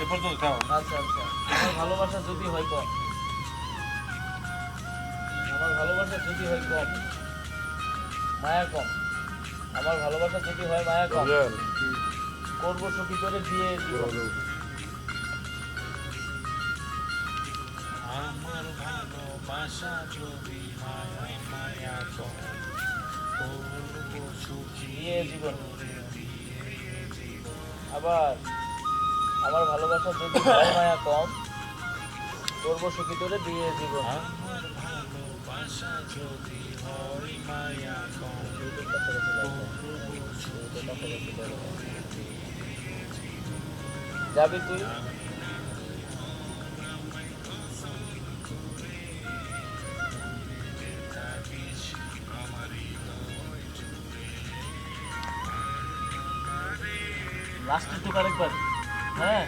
এ পর্যন্ত থাও। আচ্ছা আচ্ছা। আমার ভালোবাসা যদি হয় কম। আমার ভালোবাসা যদি হয় কম। মায়া কম। আমার ভালোবাসা যদি হয় মায়া কম। করব সুখী করে দিয়ে আমার ভালোবাসা যদি মায়া মায়া কম করব সুখী দিয়ে জীবন আবার আমার ভালোবাসা যদি হয় মায়া কম করব সুখী করে দিয়ে দিব হয় মায়া কম যাবি তুই? লাস্ট তো আরেকবার। হ্যাঁ।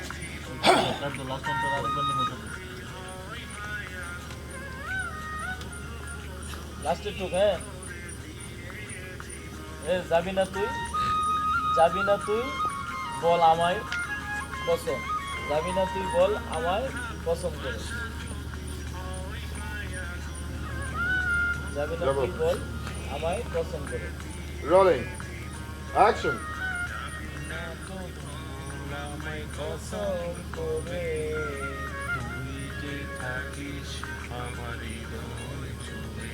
লাস্টের টুক হ্যাঁ এ যাবি না তুই? যাবি না তুই? বল আমায় কসম যাবি না তুই বল আমায় কসম করে। যাবি না তুই বল আমায় কসম করে। Rolling. Action. না তো কসম করে। তুই যে থাকিস আমার জুড়ে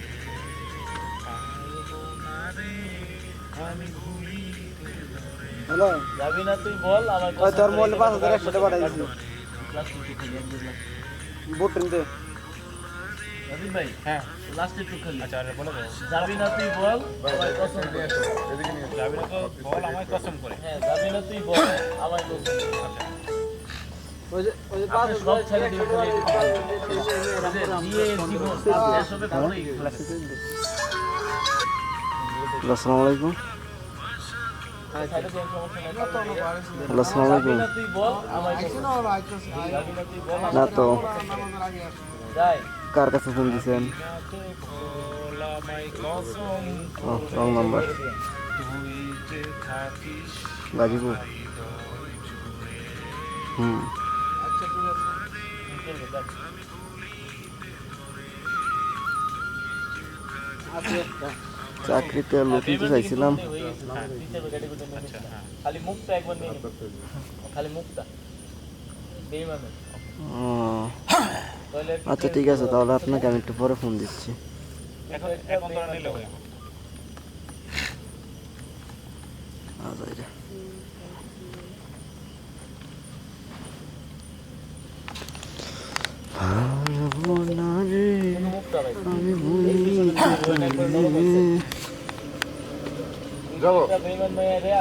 পারব না রে আমি ভুলিতে ধরে হ্যালো যাবি না তুই বল আমার তোর মোবাইল পাঁচ হাজার একশো টাকা পাঠাইছি। বুট নিতে রবিন ভাই হ্যাঁ। লাস্ট একটু খালি। আচ্ছা আরে বলে দাও। যাবি না তুই বল আমায় কসম করে। যাবি না তো বল আমায় কসম করে। হ্যাঁ যাবি না তুই বল আমায় কসম ওই যে ওই যে পাঁচ সব ছেড়ে দিবেন দিয়ে জীবন এসবে পড়েই আসসালামু আলাইকুম সাইডে দিয়ে সমস্যা নাই হ্যালো আসসালামু যাবি আলাইকুম। না তো। যাই। কার কাছে ফোন দিছেন? না তো ভুল আমায় কসম ও রং নাম্বার গাজীপুর? হুম। আচ্ছা। চাকরিতে লোক নিতে চাইছিলাম। খালি মুখটা একবার খালি মুখটা। আচ্ছা ঠিক আছে তাহলে আপনাকে আমি একটু পরে ফোন দিচ্ছি।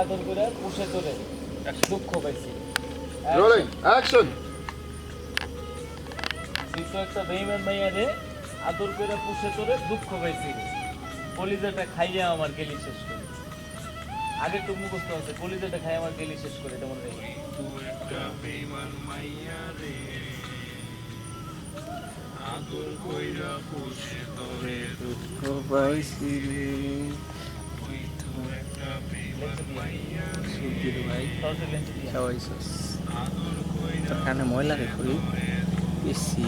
আদর করে পুষে দুঃখ পাইছি. দ্বিতীয় একটা বেইমান মেয়েরে আদর করে পুষে তোরে দুঃখ পাইছি কলিজাটা খাইয়ে আমার গেলি শেষ করে। আগে তো মুখস্থ আছে কলিজাটা খাই আমার গেলি শেষ করে এটা মনে রাখি। তুই একটা বেমান মাইয়া রে আদর কইরা পুষে তোরে দুঃখ পাইছি রে। মাইয়া তোর কানে ময়লা রে খুলি বেশি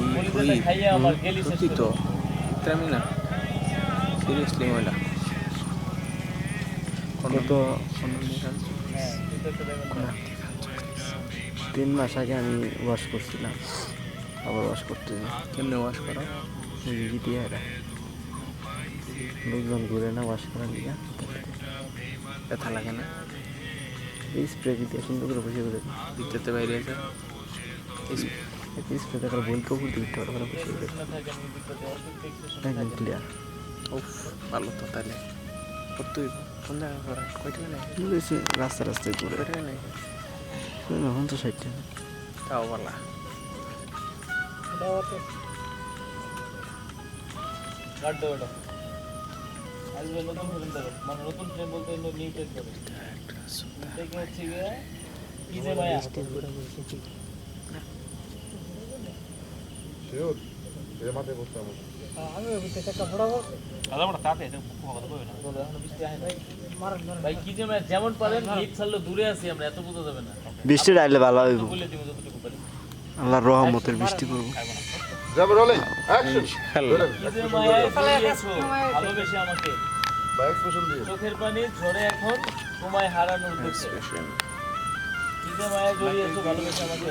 সত্যি তো করে আমি না সিরিয়াসলি ময়লা। কত? হ্যাঁ। তিন মাস আগে আমি ওয়াশ করছিলাম আবার ওয়াশ করতে কেমনে ওয়াশ করো? দিয়ে লোকজন ঘুরে না ওয়াশ করার লিগা। ব্যথা লাগে না। এই স্প্রে দিয়ে সুন্দর করে বসে করে ভিতরতে বাইরে আছে। স্প্রে দেখার বই প্রকুর দিতে পারো করে বসে করে না দেখতেছি একদম ক্লিয়ার উফ ভালো তো তাহলে তুই কোন জায়গা করা কয়টা রাস্তা রাস্তায় ঘুরে কয়টা নেই এখন তো ষাট টাকা তাও আসবে নতুন যেমন পারেন দূরে আছি আমরা এত বোঝা যাবে না। বৃষ্টি ডাইলে ভালো হইব। আল্লাহর রহমতের বৃষ্টি পড়ব যাবে রোলিং? অ্যাকশন ভালোবেসে আমাকে। চোখের পানি ঝরে এখন তোমায় হারানোর দুঃখে কি যে মায়া জড়িয়েছো ভালোবেসে আমাকে।